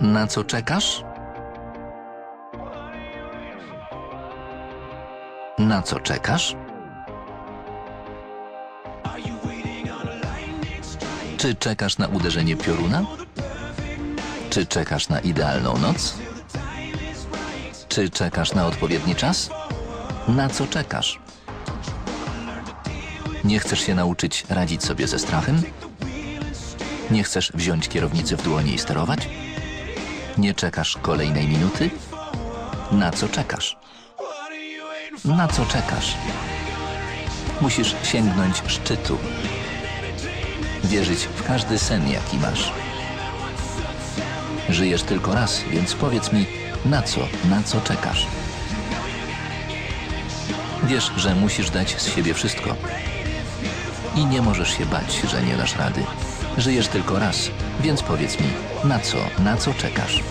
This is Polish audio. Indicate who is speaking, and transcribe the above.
Speaker 1: Na co czekasz? Na co czekasz? Czy czekasz na uderzenie pioruna? Czy czekasz na idealną noc? Czy czekasz na odpowiedni czas? Na co czekasz? Nie chcesz się nauczyć radzić sobie ze strachem? Nie chcesz wziąć kierownicy w dłonie i sterować? Nie czekasz kolejnej minuty? Na co czekasz? Na co czekasz? Musisz sięgnąć szczytu. Wierzyć w każdy sen, jaki masz. Żyjesz tylko raz, więc powiedz mi, na co, na co czekasz? Wiesz, że musisz dać z siebie wszystko. I nie możesz się bać, że nie dasz rady. Żyjesz tylko raz, więc powiedz mi, na co, na co czekasz?